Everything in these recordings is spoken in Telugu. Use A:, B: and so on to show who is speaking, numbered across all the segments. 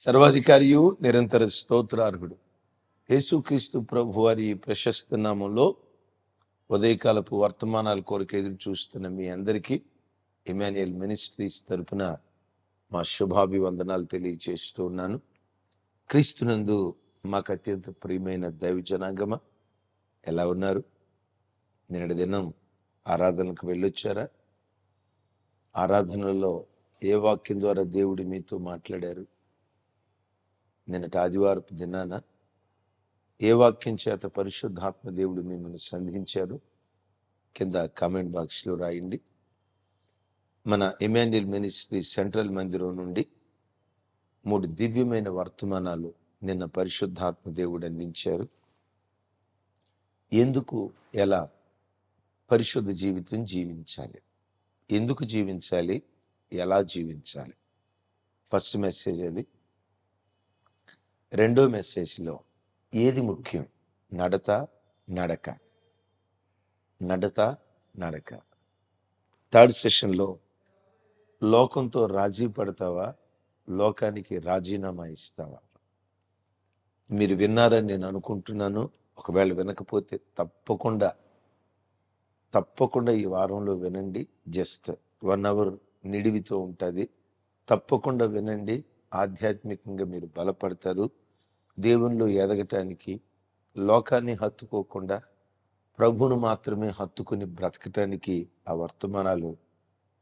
A: సర్వాధికారియు నిరంతర స్తోత్రార్హుడు. యేసుక్రీస్తు ప్రభు వారి ప్రశస్త నామంలో ఉదయకాలపు వర్తమానాల కోరిక ఎదురు చూస్తున్న మీ అందరికీ ఇమాన్యుయల్ మినిస్ట్రీస్ తరపున మా శుభాభివందనాలు తెలియజేస్తూ ఉన్నాను. క్రీస్తునందు మాకు అత్యంత ప్రియమైన దైవ జనాంగమ? ఎలా ఉన్నారు? నిన్నటి దినం ఆరాధనకు వెళ్ళొచ్చారా? ఆరాధనలో ఏ వాక్యం ద్వారా దేవుడు మీతో మాట్లాడారు? నిన్నటి ఆదివారపు దినాన ఏ వాక్యం చేత పరిశుద్ధాత్మ దేవుడు మిమ్మల్ని సంధించారు కింద కామెంట్ బాక్స్లో రాయండి. మన ఎమాన్యుయల్ మినిస్ట్రీ సెంట్రల్ మందిరం నుండి మూడు దివ్యమైన వర్తమానాలు నిన్న పరిశుద్ధాత్మ దేవుడు అందించారు. ఎందుకు ఎలా పరిశుద్ధ జీవితం జీవించాలి? ఎందుకు జీవించాలి? ఎలా జీవించాలి? ఫస్ట్ మెసేజ్ అది. రెండో మెసేజ్లో ఏది ముఖ్యం? నడత నడక. నడత నడక. థర్డ్ సెషన్లో లోకంతో రాజీ పడతావా? లోకానికి రాజీనామా ఇస్తావా? మీరు విన్నారని నేను అనుకుంటున్నాను. ఒకవేళ వినకపోతే తప్పకుండా తప్పకుండా ఈ వారంలో వినండి. జస్ట్ వన్ అవర్ నిడివితో ఉంటుంది. తప్పకుండా వినండి. ఆధ్యాత్మికంగా మీరు బలపడతారు. దేవునిలో ఎదగటానికి లోకాన్ని హత్తుకోకుండా ప్రభును మాత్రమే హత్తుకుని బ్రతకటానికి ఆ వర్తమానాలు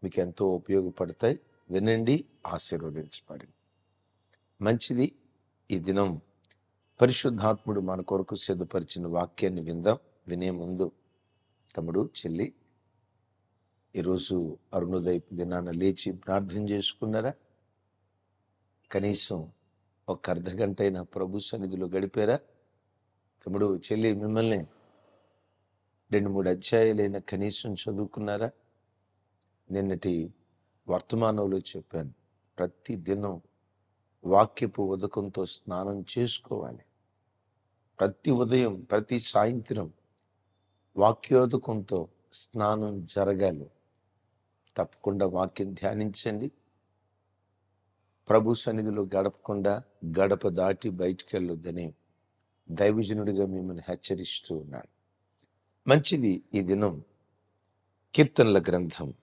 A: మీకు ఎంతో ఉపయోగపడతాయి. వినండి ఆశీర్వదించబడి మంచిది ఈ దినం. పరిశుద్ధాత్ముడు మన కొరకు సిద్ధపరిచిన వాక్యాన్ని విందాం. వినే ముందు తమ్ముడు చెల్లి ఈరోజు అరుణోదయ దినాన లేచి ప్రార్థన చేసుకున్నారా? కనీసం ఒక అర్ధ గంట అయినా ప్రభు సన్నిధిలో గడిపారా? తమ్ముడు చెల్లి మిమ్మల్ని రెండు మూడు అధ్యాయాలైనా కనీసం చదువుకున్నారా? నిన్నటి వర్తమానంలో చెప్పాను ప్రతి దినం వాక్యపు ఉదకంతో స్నానం చేసుకోవాలి. ప్రతి ఉదయం ప్రతి సాయంత్రం వాక్యోదకంతో స్నానం జరగాలి. తప్పకుండా వాక్యం ధ్యానించండి. ప్రభు సన్నిధిలో గడపకుండా గడప దాటి బయటికి వెళ్ళొద్దని దైవజనుడిగా మిమ్మల్ని హెచ్చరిస్తూ ఉన్నాను. మంచిది ఈ దినం. కీర్తనల గ్రంథం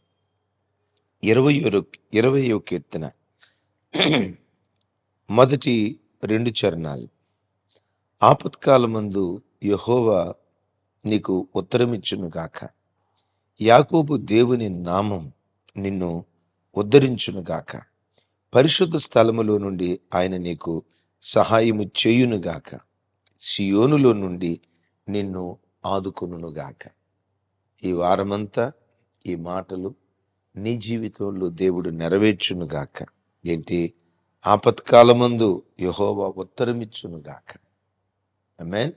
A: ఇరవయో ఇరవయో కీర్తన. మొదటి రెండు చరణాలు. ఆపత్కాలమందు యహోవా నీకు ఉత్తరమిచ్చును గాక. యాకోబు దేవుని నామం నిన్ను ఉద్ధరించును గాక. పరిశుద్ధ స్థలములో నుండి ఆయన నీకు సహాయము చేయునుగాక. సియోనులో నుండి నిన్ను ఆదుకొనుగాక ఈ వారమంతా ఈ మాటలు నీ జీవితంలో దేవుడు నెరవేర్చునుగాక. ఏంటి? ఆపత్కాలమందు యహోవా ఉత్తరమిచ్చునుగాక. అమెన్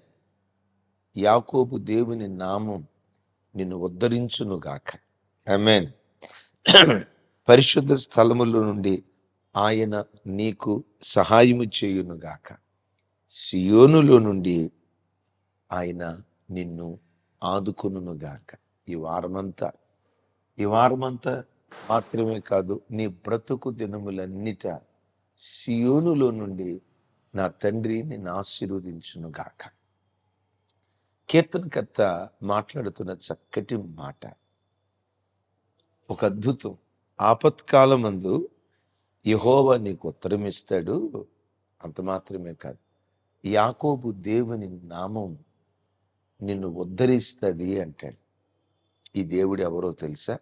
A: యాకోబు దేవుని నామం నిన్ను ఉద్ధరించునుగాక. అమెన్ పరిశుద్ధ స్థలములో నుండి ఆయన నీకు సహాయము చేయునుగాక. సియోనులో నుండి ఆయన నిన్ను ఆదుకొనుగాక ఈ వారమంతా ఈ వారమంతా మాత్రమే కాదు నీ బ్రతుకు దినములన్నిట సియోనులో నుండి నా తండ్రి నిన్ను ఆశీర్వదించునుగాక. కీర్తనకర్త మాట్లాడుతున్న చక్కటి మాట. ఒక అద్భుతం. ఆపత్కాలమందు యహోవ నీకు ఉత్తరమిస్తాడు అంత మాత్రమే కాదు. యాకోబు దేవుని నామం నిన్ను ఉద్ధరిస్తుంది అంటాడు. ఈ దేవుడు ఎవరో తెలుసా?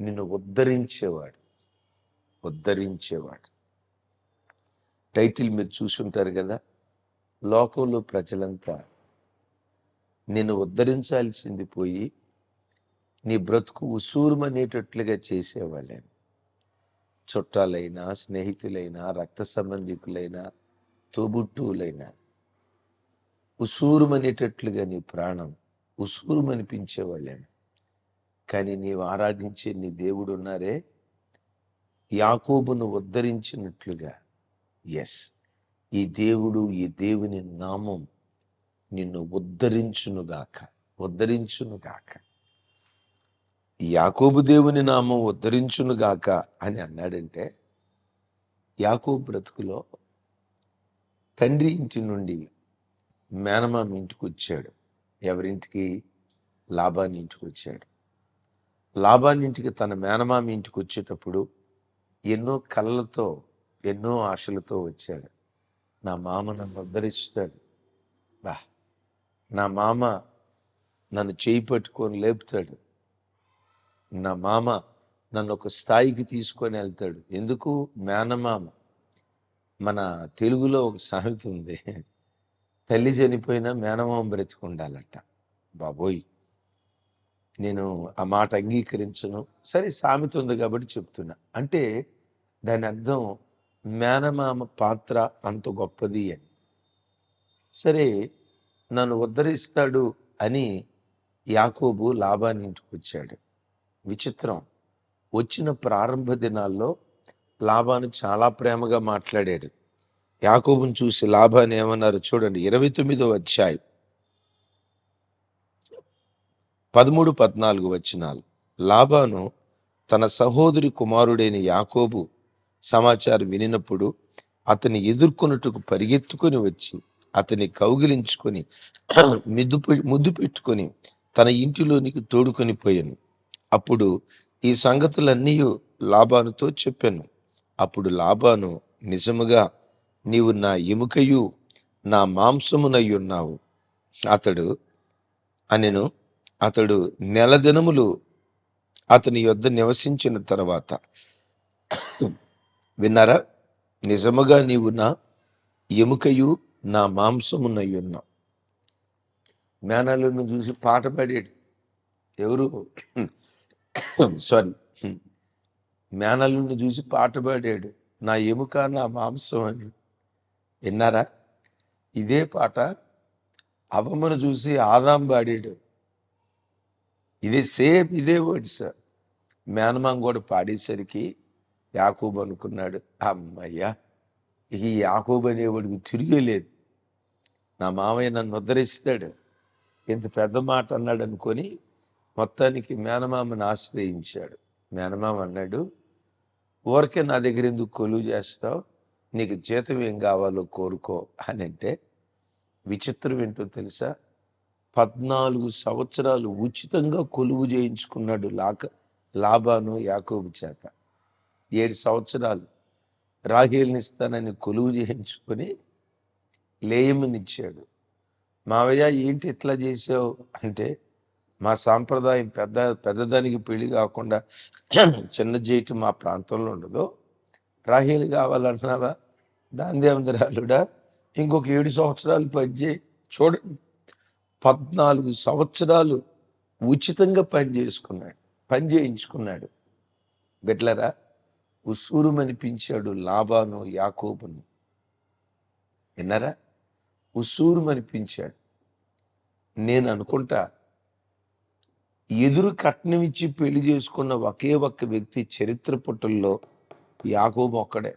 A: నిన్ను ఉద్ధరించేవాడు. ఉద్ధరించేవాడు. టైటిల్ మీరు చూసుంటారు కదా? లోకంలో ప్రజలంతా నిన్ను ఉద్ధరించాల్సింది పోయి నీ బ్రతుకు ఉసూరుమనేటట్లుగా చేసేవాళ్ళే చుట్టాలైనా స్నేహితులైనా రక్త సంబంధికులైనా తోబుట్టువులైనా ఉసూరుమనేటట్లుగా నీ ప్రాణం ఉసూరుమనిపించేవాళ్ళేమో. కానీ నీవు ఆరాధించే నీ దేవుడు ఉన్నారే యాకోబును ఉద్ధరించినట్లుగా. ఎస్ ఈ దేవుడు ఈ దేవుని నామం నిన్ను ఉద్ధరించునుగాక ఉద్ధరించునుగాక. యాకోబు దేవుని నామం ఉద్ధరించునుగాక అని అన్నాడంటే యాకోబు బ్రతుకులో తండ్రి ఇంటి నుండి మేనమామ ఇంటికి వచ్చాడు. ఎవరింటికి? లాభాని ఇంటికి వచ్చాడు. లాభాని ఇంటికి తన మేనమామ ఇంటికి వచ్చేటప్పుడు ఎన్నో కళ్ళతో ఎన్నో ఆశలతో వచ్చాడు. నా మామ నన్ను ఉద్ధరిస్తాడు. బా నా మామ నన్ను చేయి పట్టుకొని లేపుతాడు. నా మామ నన్ను ఒక స్థాయికి తీసుకొని వెళ్తాడు. ఎందుకు? మేనమామ. మన తెలుగులో ఒక సామెత ఉంది. తల్లి చనిపోయినా మేనమామ బ్రతికుండాలట. బాబోయ్. నేను ఆ మాట అంగీకరించను. సరే సామెత ఉంది కాబట్టి చెప్తున్నా. అంటే దాని అర్థం మేనమామ పాత్ర అంత గొప్పది అని. సరే నన్ను ఉద్ధరిస్తాడు అని యాకోబు లాభాన్ని ఇంటికి వచ్చాడు విచిత్రం. వచ్చిన ప్రారంభ దినాల్లో లాభాను చాలా ప్రేమగా మాట్లాడాడు. యాకోబుని చూసి లాభాన్ని ఏమన్నారు చూడండి ఇరవై తొమ్మిదో అధ్యాయం పదమూడు పద్నాలుగు వచ్చినాలు లాభాను తన సహోదరి కుమారుడైన యాకోబు సమాచారం వినినప్పుడు అతని ఎదుర్కొనుటకు పరిగెత్తుకొని వచ్చి అతని కౌగిలించుకొని మిద్దు ముద్దు పెట్టుకొని తన ఇంటిలోనికి తోడుకొని పోయాను. అప్పుడు ఈ సంగతులన్నీ లాభానుతో చెప్పాను. అప్పుడు లాభాను నిజముగా నీవు నా ఎముకయు నా మాంసమునై ఉన్నావు. అతడు అనెను అతడు నెల దినములు అతని యొద్ద నివసించిన తర్వాత. విన్నారా? నిజముగా నీవు నా ఎముకయు నా మాంసమునై ఉన్నావు మేనల్లును చూసి పాట పాడేడు. ఎవరు? Sorry hmm. మేనల్లుండి చూసి పాట పాడాడు. నా ఎముక నా మాంసం అని. విన్నారా? ఇదే పాట అవమ్మను చూసి ఆదాం పాడాడు. ఇదే సేమ్ ఇదే వర్డ్స్ మేనమాం కూడా పాడేసరికి యాకూబ్ అనుకున్నాడు అమ్మయ్యా ఈ యాకూబ్ అనేవాడికి తిరిగేలేదు నా మామయ్య నన్ను ఉద్ధరిస్తాడు. ఇంత పెద్ద మాట అన్నాడు అనుకొని మొత్తానికి మేనమామని ఆశ్రయించాడు. మేనమామ అన్నాడు ఊరికే నా దగ్గర ఎందుకు కొలువు చేస్తావు? నీకు జీతం ఏం కావాలో కోరుకో అని అంటే విచిత్రం ఏంటో తెలుసా? పద్నాలుగు సంవత్సరాలు ఉచితంగా కొలువు చేయించుకున్నాడు లాక లాభాను యాకోబు చేత. ఏడు సంవత్సరాలు రాహిల్నిస్తానని కొలువు చేయించుకొని లేయమనిచ్చాడు. మావయ్య ఏంటి ఇట్లా చేసావు? అంటే మా సాంప్రదాయం పెద్ద పెద్దదానికి పెళ్ళి కాకుండా చిన్న చేయటం మా ప్రాంతంలో ఉండదు. రాహీలు కావాలంటున్నావా? దాని ఇంకొక ఏడు సంవత్సరాలు పనిచేయి చూడండి పద్నాలుగు సంవత్సరాలు ఉచితంగా పని చేసుకున్నాడు పని చేయించుకున్నాడు. బిడ్లరా ఉసూరుమనిపించాడు లాభాను యాకోబును. విన్నారా? ఉసూరుమనిపించాడు. నేను అనుకుంటా ఎదురు కట్నం ఇచ్చి పెళ్ళి చేసుకున్న ఒకే ఒక్క వ్యక్తి చరిత్ర పుటల్లో యాకోబు ఒక్కడే.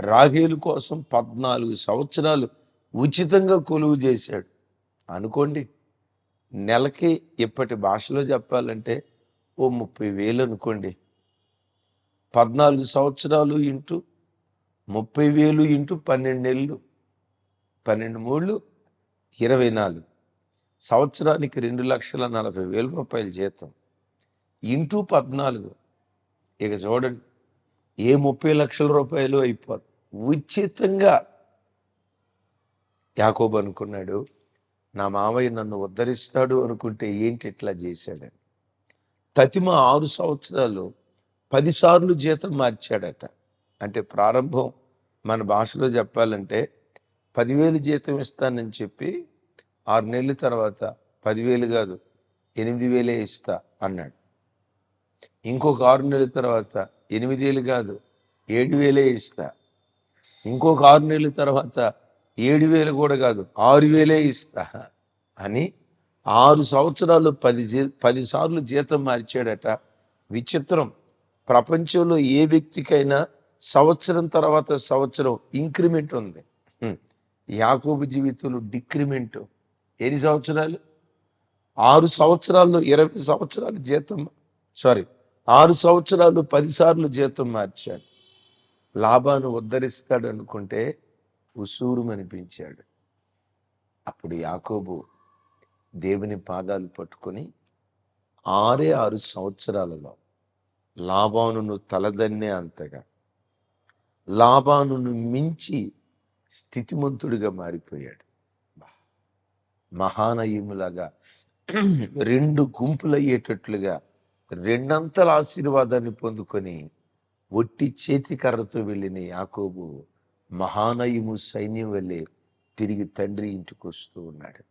A: రాహేలు కోసం పద్నాలుగు సంవత్సరాలు ఉచితంగా కొలువు చేశాడు. అనుకోండి నెలకి ఇప్పటి భాషలో చెప్పాలంటే ఓ ముప్పై వేలు అనుకోండి. పద్నాలుగు సంవత్సరాలు ఇంటూ ముప్పై వేలు ఇంటూ పన్నెండు నెలలు పన్నెండు మూళ్ళు ఇరవై నాలుగు. సంవత్సరానికి రెండు లక్షల నలభై వేల రూపాయల జీతం. ఇంటూ పద్నాలుగు. ఇక చూడండి ఏ ముప్పై లక్షల రూపాయలు అయిపోదు ఉచితంగా. యాకోబు అనుకున్నాడు నా మావయ్య నన్ను ఉద్ధరిస్తాడు అనుకుంటే ఏంటి ఇట్లా చేశాడని తతిమ ఆరు సంవత్సరాలు పదిసార్లు జీతం మార్చాడట. అంటే ప్రారంభం మన భాషలో చెప్పాలంటే పదివేలు జీతం ఇస్తానని చెప్పి ఆరు నెలల తర్వాత పదివేలు కాదు ఎనిమిది వేలే ఇస్తా అన్నాడు. ఇంకొక ఆరు నెలల తర్వాత ఎనిమిది వేలు కాదు ఏడు వేలే ఇస్తా. ఇంకొక ఆరు నెలల తర్వాత ఏడు వేలు కూడా కాదు ఆరు వేలే ఇస్తా అని ఆరు సంవత్సరాలు పది జీ పదిసార్లు జీతం మార్చాడట. విచిత్రం. ప్రపంచంలో ఏ వ్యక్తికైనా సంవత్సరం తర్వాత సంవత్సరం ఇంక్రిమెంట్ ఉంది. యాకోబు జీవితంలో డిక్రిమెంట్. ఎన్ని సంవత్సరాలు? ఆరు సంవత్సరాల్లో ఇరవై సంవత్సరాలు జీతం సారీ ఆరు సంవత్సరాలు పదిసార్లు జీతం మార్చాడు. లాభాను ఉద్ధరిస్తాడు అనుకుంటే ఉసూరుమనిపించాడు. అప్పుడు యాకోబు దేవుని పాదాలు పట్టుకొని ఆరే ఆరు సంవత్సరాలలో లాభానును తలదన్నే అంతగా లాభానును మించి స్థితిమంతుడిగా మారిపోయాడు. మహానయములాగా రెండు గుంపులయ్యేటట్లుగా రెండంతల ఆశీర్వాదాన్ని పొందుకొని ఒట్టి చేతికర్రతో వెళ్ళిన యాకోబు మహానయము సైన్యం వెళ్ళి తిరిగి తండ్రి ఇంటికి వస్తూ ఉన్నాడు.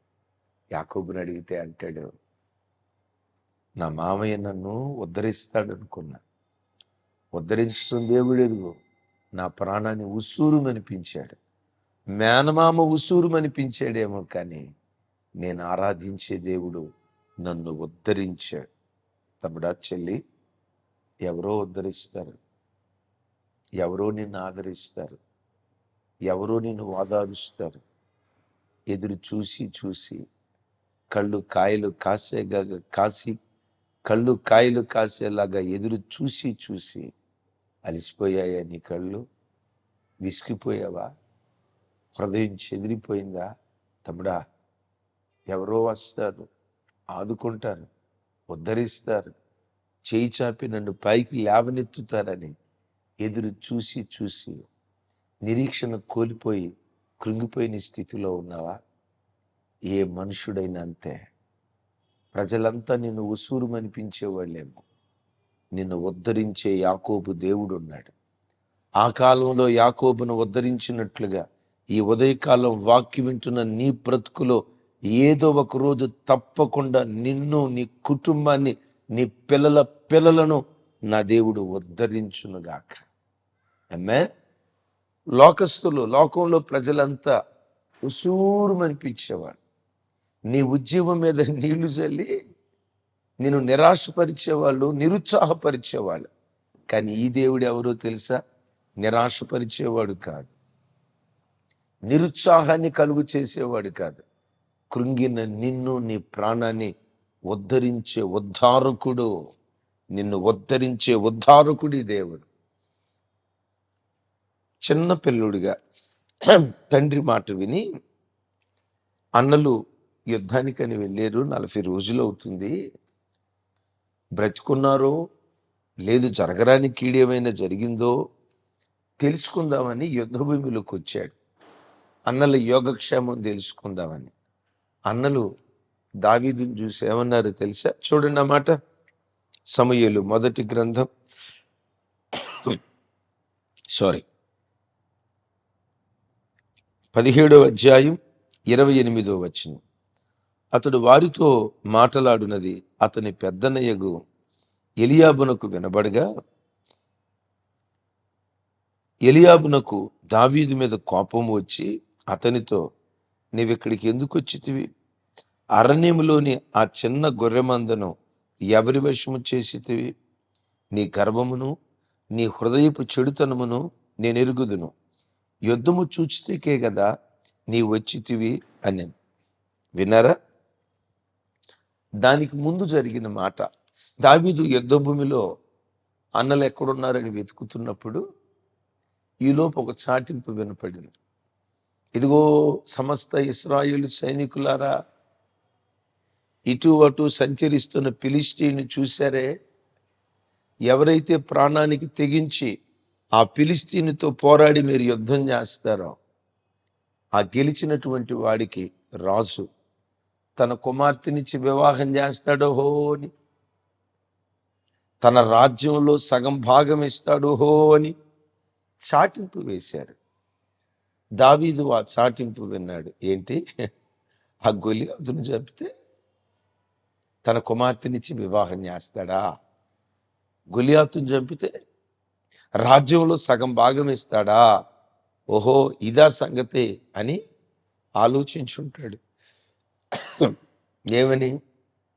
A: యాకోబుని అడిగితే అంటాడు నా మామయ్య నన్ను ఉద్ధరిస్తాడు అనుకున్నా ఉద్ధరించడం దేవుడు నా ప్రాణాన్ని ఉసూరు అనిపించాడు మేనమామ ఉసూరు అనిపించాడేమో కానీ నేను ఆరాధించే దేవుడు నన్ను ఉద్ధరించాడు. తమ్ముడా చెల్లి ఎవరో ఉద్ధరిస్తారు. ఎవరో నిన్ను ఆదరిస్తారు. ఎవరో నిన్ను వాదారుస్తారు. ఎదురు చూసి చూసి కళ్ళు కాయలు కాసేగా కాసి కళ్ళు కాయలు కాసేలాగా ఎదురు చూసి చూసి అలిసిపోయాయా నీ కళ్ళు? విసిగిపోయావా? హృదయం చెదిరిపోయిందా? తమ్ముడా ఎవరో వస్తారు. ఆదుకుంటారు. ఉద్ధరిస్తారు. చేయి చాపి నన్ను పైకి లేవనెత్తుతారని ఎదురు చూసి చూసి నిరీక్షణ కోల్పోయి కృంగిపోయిన స్థితిలో ఉన్నావా? ఏ మనుషుడైనా అంతే. ప్రజలంతా నిన్ను ఉసూరుమనిపించేవాళ్ళేమో. నిన్ను ఉద్ధరించే యాకోబు దేవుడు ఉన్నాడు ఆ కాలంలో యాకోబును ఉద్ధరించినట్లుగా ఈ ఉదయకాలం వాక్య వింటున్న నీ బ్రతుకులో ఏదో ఒక రోజు తప్పకుండా నిన్ను నీ కుటుంబాన్ని నీ పిల్లల పిల్లలను నా దేవుడు ఉద్ధరించునుగాక. అమ్మే లోకస్తులు లోకంలో ప్రజలంతా ఉసూరుమనిపించేవాడు నీ ఉద్యమం మీద నీళ్ళు చల్లి నేను నిరాశపరిచేవాళ్ళు నిరుత్సాహపరిచేవాళ్ళు. కానీ ఈ దేవుడు ఎవరో తెలుసా? నిరాశపరిచేవాడు కాదు. నిరుత్సాహాన్ని కలుగు చేసేవాడు కాదు. కృంగిన నిన్ను నీ ప్రాణాన్ని ఉద్ధరించే ఉద్ధారకుడు నిన్ను ఉద్ధరించే ఉద్ధారకుడి దేవుడు. చిన్న పిల్లుడిగా తండ్రి మాట విని అన్నలు యుద్ధానికని వెళ్ళారు. నలభై రోజులు అవుతుంది. బ్రతుకున్నారో లేదు జరగరాని కీడేమైనా జరిగిందో తెలుసుకుందామని యుద్ధభూమిలోకి వచ్చాడు. అన్నల యోగక్షేమం తెలుసుకుందామని. అన్నలు దావీదుని చూసి ఏమన్నారు తెలుసా? చూడండి అన్నమాట సమయలు మొదటి గ్రంథం. సారీ పదిహేడవ అధ్యాయం ఇరవై ఎనిమిదో వచ్చింది అతడు వారితో మాటలాడునది అతని పెద్దనయ్యగు ఎలియాబునకు వినబడగా ఎలియాబునకు దావీదు మీద కోపం వచ్చి అతనితో నీవిక్కడికి ఎందుకు వచ్చితివి అరణ్యములోని ఆ చిన్న గొర్రెమందను ఎవరి వశము చేసితివి? నీ గర్వమును నీ హృదయపు చెడుతనమును నేను ఎరుగుదును యుద్ధము చూచితేకే కదా నీ వచ్చితివి అని. విన్నారా? దానికి ముందు జరిగిన మాట దావీదు యుద్ధ భూమిలో అన్నలు ఎక్కడున్నారని వెతుకుతున్నప్పుడు ఈలోపు ఒక చాటింపు వినపడింది. ఇదిగో సమస్త ఇస్రాయులు సైనికులారా ఇటు అటు సంచరిస్తున్న పిలిస్టీని చూశారే? ఎవరైతే ప్రాణానికి తెగించి ఆ పిలిస్టీనితో పోరాడి మీరు యుద్ధం చేస్తారో ఆ గెలిచినటువంటి వాడికి రాజు తన కుమార్తెనిచ్చి వివాహం చేస్తాడో హో అని తన రాజ్యంలో సగం భాగం ఇస్తాడు హో అని చాటింపు వేశారు. దావీదు ఆ చాటింపు విన్నాడు. ఏంటి? ఆ గొలి అతను చెప్తే తన కుమార్తెనిచ్చి వివాహం చేస్తాడా? గులియాతును చంపితే రాజ్యంలో సగం భాగం ఇస్తాడా? ఓహో ఇదా సంగతి అని ఆలోచించుంటాడు. ఏమని?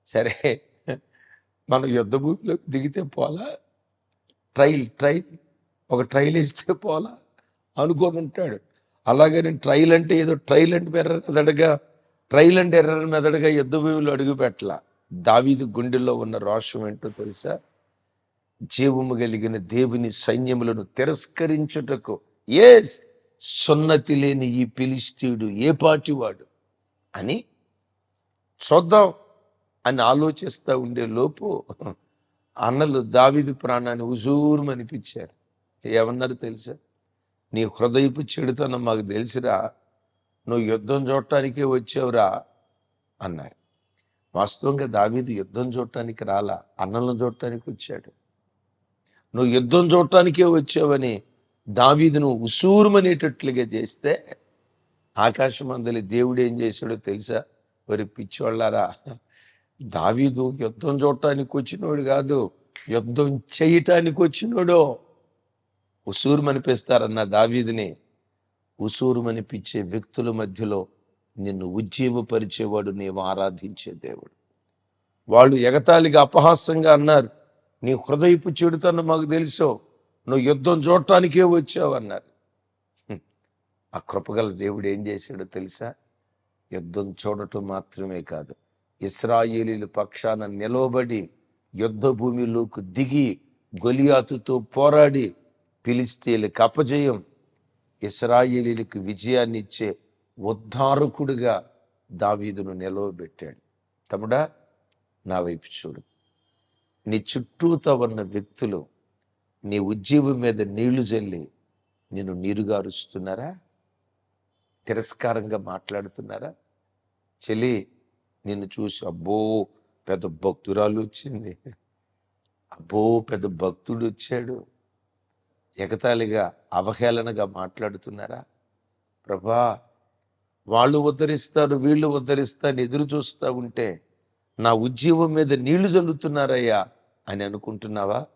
A: సరే మనం యుద్ధ భూమిలోకి దిగితే పోలా? ట్రైల్ ట్రైల్ ఒక ట్రైల్ ఇస్తే పోలా? అనుకొని ఉంటాడు అలాగే నేను ట్రైల్ అంటే ఏదో ట్రైల్ అంటే ఎర్ర మెదడుగా ట్రైల్ అంటే ఎర్ర మెదడుగా యుద్ధ భూమిలో అడుగు దావీదు గుండెల్లో ఉన్న రోషం ఏంటో తెలుసా? జీవము కలిగిన దేవుని సైన్యములను తిరస్కరించుటకు. ఏ సున్నతి లేని ఈ పిలిస్తీయుడు ఏ పాటివాడు అని చూద్దాం అని ఆలోచిస్తూ ఉండే లోపు అన్నలు దావిదు ప్రాణాన్ని ఉజూరుమనిపించారు ఏమన్నారు తెలుసా? నీ హృదయపు చెడుతనం మాకు తెలిసిరా. నువ్వు యుద్ధం చూడటానికే వచ్చావురా అన్నారు వాస్తవంగా దావీదు యుద్ధం చూడటానికి రాలా అన్నలను చూడటానికి వచ్చాడు. నువ్వు యుద్ధం చూడటానికే వచ్చావని దావీదును ఉసూరుమనేటట్లుగా చేస్తే ఆకాశమందలి దేవుడు ఏం చేశాడో తెలుసా? మరి పిచ్చివాళ్ళారా దావీదు యుద్ధం చూడటానికి వచ్చినోడు కాదు యుద్ధం చేయటానికి వచ్చినోడో. ఉసూరుమనిపిస్తారన్న దావీదిని ఉసూరుమనిపించే వ్యక్తుల మధ్యలో నిన్ను ఉజ్జీవపరిచేవాడు నీవు ఆరాధించే దేవుడు. వాళ్ళు ఎగతాళిగా అపహాస్యంగా అన్నారు నీ హృదయపు చెడుతన్న మాకు తెలుసో నువ్వు యుద్ధం చూడటానికే వచ్చావు అన్నారు. ఆ కృపగల దేవుడు ఏం చేశాడో తెలుసా? యుద్ధం చూడటం మాత్రమే కాదు ఇస్రాయేలీల పక్షాన నిలవబడి యుద్ధ భూమిలోకి దిగి గొలియాతుతో పోరాడి ఫిలిస్తీన్లకు అపజయం ఇస్రాయేలీలకు విజయాన్ని ఇచ్చే ఉద్ధారకుడిగా దావీదును నిలవబెట్టాడు. తమ్ముడా నా వైపు చూడు. నీ చుట్టూతో ఉన్న వ్యక్తులు నీ ఉజ్జీవం మీద నీళ్ళు జల్లి నిన్ను నీరుగారుస్తున్నారా? తిరస్కారంగా మాట్లాడుతున్నారా? చెలి నిన్ను చూసి అబ్బో పెద్ద భక్తురాలు వచ్చింది. అబ్బో పెద్ద భక్తుడు వచ్చాడు. ఎగతాళిగా అవహేళనగా మాట్లాడుతున్నారా? ప్రభా వాళ్ళు ఉద్ధరిస్తారు వీళ్ళు ఉద్ధరిస్తారు ఎదురు చూస్తూ ఉంటే నా ఉజ్జీవం మీద నీళ్ళు చల్లుతున్నారయ్యా అని అనుకుంటున్నావా?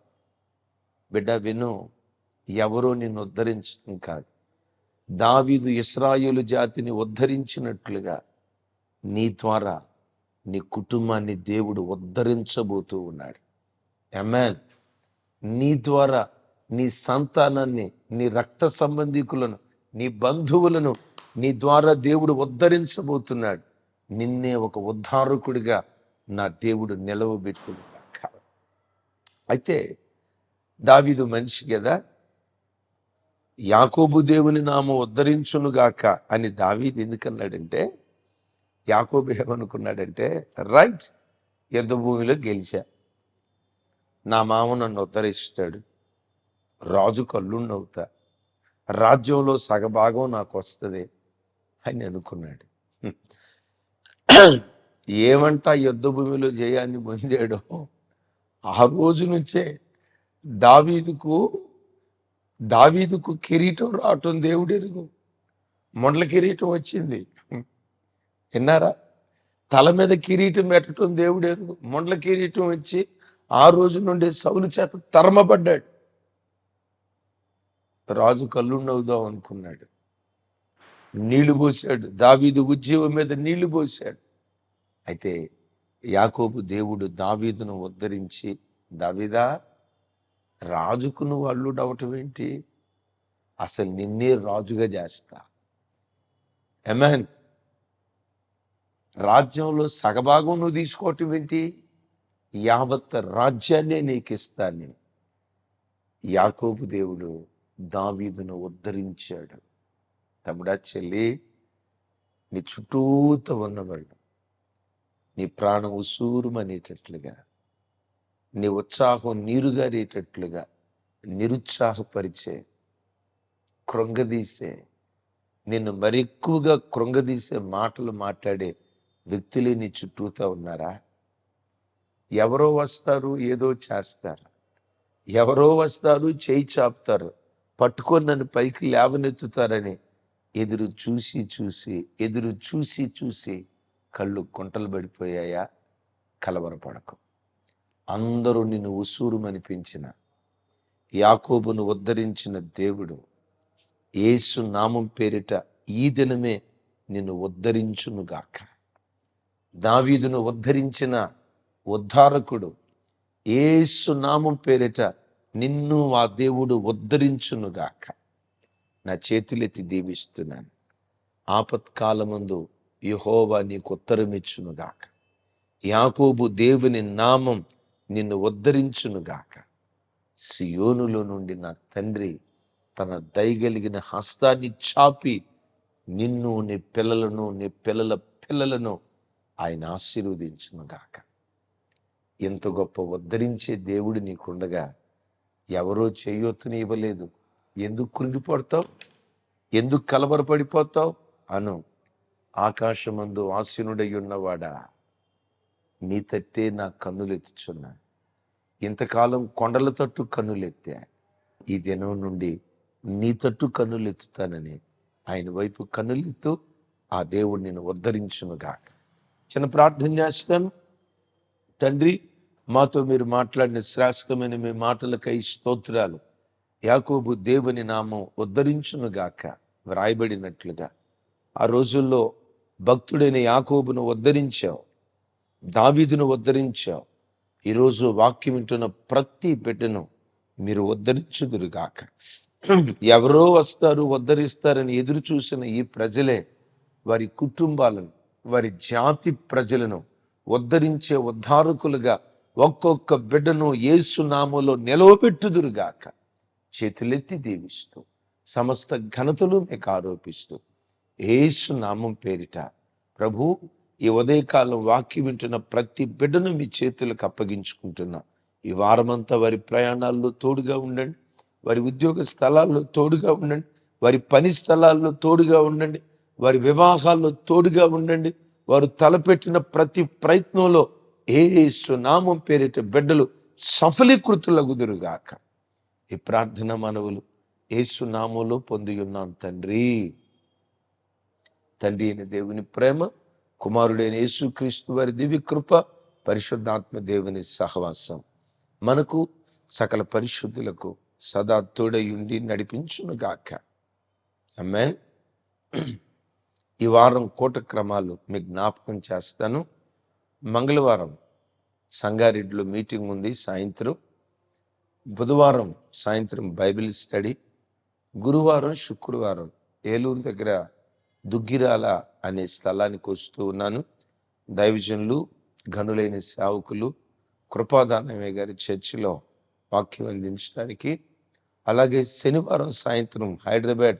A: బిడ్డ విను ఎవరో నిన్ను ఉద్ధరించడం కాదు. దావీదు ఇస్రాయులు జాతిని ఉద్ధరించినట్లుగా నీ ద్వారా నీ కుటుంబాన్ని దేవుడు ఉద్ధరించబోతూ ఉన్నాడు. ఎమ్మెన్ నీ ద్వారా నీ సంతానాన్ని నీ రక్త సంబంధికులను నీ బంధువులను నీ ద్వారా దేవుడు ఉద్ధరించబోతున్నాడు. నిన్నే ఒక ఉద్ధారకుడిగా నా దేవుడు నిలవబెట్టుకుని అయితే దావీదు మనిషి కదా యాకోబు దేవుని నామ ఉద్ధరించునుగాక అని దావీదు ఎందుకన్నాడంటే యాకోబు ఏమనుకున్నాడంటే రైట్ యుద్ధ భూమిలో గెలిచా. నా మామ నన్ను ఉద్ధరిస్తాడు. రాజు కల్లుండవుతా రాజ్యంలో సగభాగం నాకు వస్తుంది అని అనుకున్నాడు. ఏమంట యుద్ధ భూమిలో జయాన్ని పొందాడో? ఆ రోజు నుంచే దావీదుకు దావీదుకు కిరీటం రావటం దేవుడు ఎరుగు. మొండల కిరీటం వచ్చింది. విన్నారా? తల మీద కిరీటం పెట్టడం దేవుడు ఎరుగు. మొండల కిరీటం వచ్చి ఆ రోజు నుండి సౌలు చేత తరమబడ్డాడు. రాజు కళ్ళుండవుదాం అనుకున్నాడు. నీళ్ళు పోసాడు దావీదు ఉద్యోగం మీద నీళ్ళు పోసాడు అయితే యాకోబు దేవుడు దావీదును ఉద్ధరించి దావీదా రాజుకు నువ్వు అల్లుడు అవటం ఏంటి? అసలు నిన్నే రాజుగా చేస్తా. ఎమెన్ రాజ్యంలో సగభాగం నువ్వు తీసుకోవటం ఏంటి? యావత్ రాజ్యాన్నే నీకు ఇస్తాను యాకోబు దేవుడు దావీదును ఉద్ధరించాడు. తమ్ముడా చెల్లి నీ చుట్టూత ఉన్నవాళ్ళు నీ ప్రాణం ఉసూరుమనేటట్లుగా నీ ఉత్సాహం నీరుగారేటట్లుగా నిరుత్సాహపరిచే కృంగదీసే నిన్ను మరెక్కువగా కృంగదీసే మాటలు మాట్లాడే వ్యక్తులే నీ చుట్టూతో ఉన్నారా? ఎవరో వస్తారు ఏదో చేస్తారు. ఎవరో వస్తారు చేయి చాపుతారు. పట్టుకొని నన్ను పైకి లేవనెత్తుతారని ఎదురు చూసి చూసి ఎదురు చూసి చూసి కళ్ళు కుంటలు పడిపోయాయా? కలవరపడకు. అందరూ నిన్ను ఉసూరుమనిపించిన యాకోబును ఉద్ధరించిన దేవుడు ఏసు నామం పేరిట ఈ దినమే నిన్ను ఉద్ధరించునుగాక. దావీదును ఉద్ధరించిన ఉద్ధారకుడు ఏసు నామం పేరిట నిన్ను ఆ దేవుడు ఉద్ధరించునుగాక. నా చేతులెత్తి దీవిస్తున్నాను. ఆపత్కాలమందు యహోవా నీకు ఉత్తరమిచ్చునుగాక. యాకోబు దేవుని నామం నిన్ను ఉద్ధరించునుగాక. సియోనులో నుండి నా తండ్రి తన దయగలిగిన హస్తాన్ని చాపి నిన్ను నీ పిల్లలను నీ పిల్లల పిల్లలను ఆయన ఆశీర్వదించును గాక ఎంత గొప్ప ఉద్ధరించే దేవుడు నీకుండగా ఎవరో చేయొత్తుని ఇవ్వలేదు. ఎందుకు కృంగిపడతావు ఎందుకు కలవరపడిపోతావు? అను. ఆకాశమందు ఆసీనుడై ఉన్నవాడా నీ తట్టే నా కన్నులెత్తుచున్నా. ఇంతకాలం కొండల తట్టు కన్నులెత్తా. ఈ దినం నుండి నీ తట్టు కన్నులెత్తుతానని ఆయన వైపు కన్నులెత్తు ఆ దేవుడు నేను ఉద్ధరించునుగాక. చిన్న ప్రార్థన చేస్తాను. తండ్రి మాతో మీరు మాట్లాడిన శ్రేష్టమైన మీ మాటలకై స్తోత్రాలు. యాకోబు దేవుని నామం ఉద్ధరించునుగాక వ్రాయబడినట్లుగా. ఆ రోజుల్లో భక్తుడైన యాకోబును ఉద్ధరించావు దావీదును ఉద్ధరించావు. ఈరోజు వాక్యం వింటున్న ప్రతి బిడ్డను మీరు ఉద్ధరించుదురుగాక. ఎవరో వస్తారు ఉద్ధరిస్తారని ఎదురు చూసిన ఈ ప్రజలే వారి కుటుంబాలను వారి జాతి ప్రజలను ఉద్ధరించే ఉద్ధారకులుగా ఒక్కొక్క బిడ్డను ఏసునామలో నిలవబెట్టుదురుగాక. చేతులెత్తి దీవిస్తూ సమస్త ఘనతలు మీకు ఆరోపిస్తూ ఏసునామం నామం పేరిట ప్రభు ఈ ఉదయకాలం వాక్యం వింటున్న ప్రతి బిడ్డను మీ చేతులకు అప్పగించుకుంటున్నా. ఈ వారమంతా వారి ప్రయాణాల్లో తోడుగా ఉండండి. వారి ఉద్యోగ స్థలాల్లో తోడుగా ఉండండి. వారి పని స్థలాల్లో తోడుగా ఉండండి. వారి వివాహాల్లో తోడుగా ఉండండి. వారు తలపెట్టిన ప్రతి ప్రయత్నంలో ఏ నామం పేరిట బిడ్డలు సఫలీకృతులగుదురుగాక ఈ ప్రార్థన మనవులు ఏసు నామంలో పొంది ఉన్నాం తండ్రి. తండ్రి అయిన దేవుని ప్రేమ కుమారుడైన యేసుక్రీస్తు వారి దివ్య కృప పరిశుద్ధాత్మ దేవుని సహవాసం. మనకు సకల పరిశుద్ధులకు సదా తోడయుండి నడిపించునుగాక. అమ్మాన్ ఈ వారం కోట క్రమాలు మీకు జ్ఞాపకం చేస్తాను. మంగళవారం సంగారెడ్డిలో మీటింగ్ ఉంది. సాయంత్రం బుధవారం సాయంత్రం బైబిల్ స్టడీ గురువారం శుక్రవారం ఏలూరు దగ్గర దుగ్గిరాల అనే స్థలానికి వస్తూ ఉన్నాను. దైవజనులు ఘనులైన సేవకులు కృపాదానయ్య గారి చర్చిలో వాక్యం అందించడానికి అలాగే శనివారం సాయంత్రం హైదరాబాద్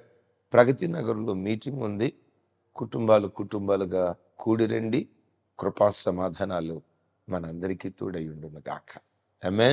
A: ప్రగతి నగర్లో మీటింగ్ ఉంది. కుటుంబాలు కుటుంబాలుగా కూడిరండి కృపా సమాధానాలు మనందరికీ తోడై ఉండును గాక ఆమె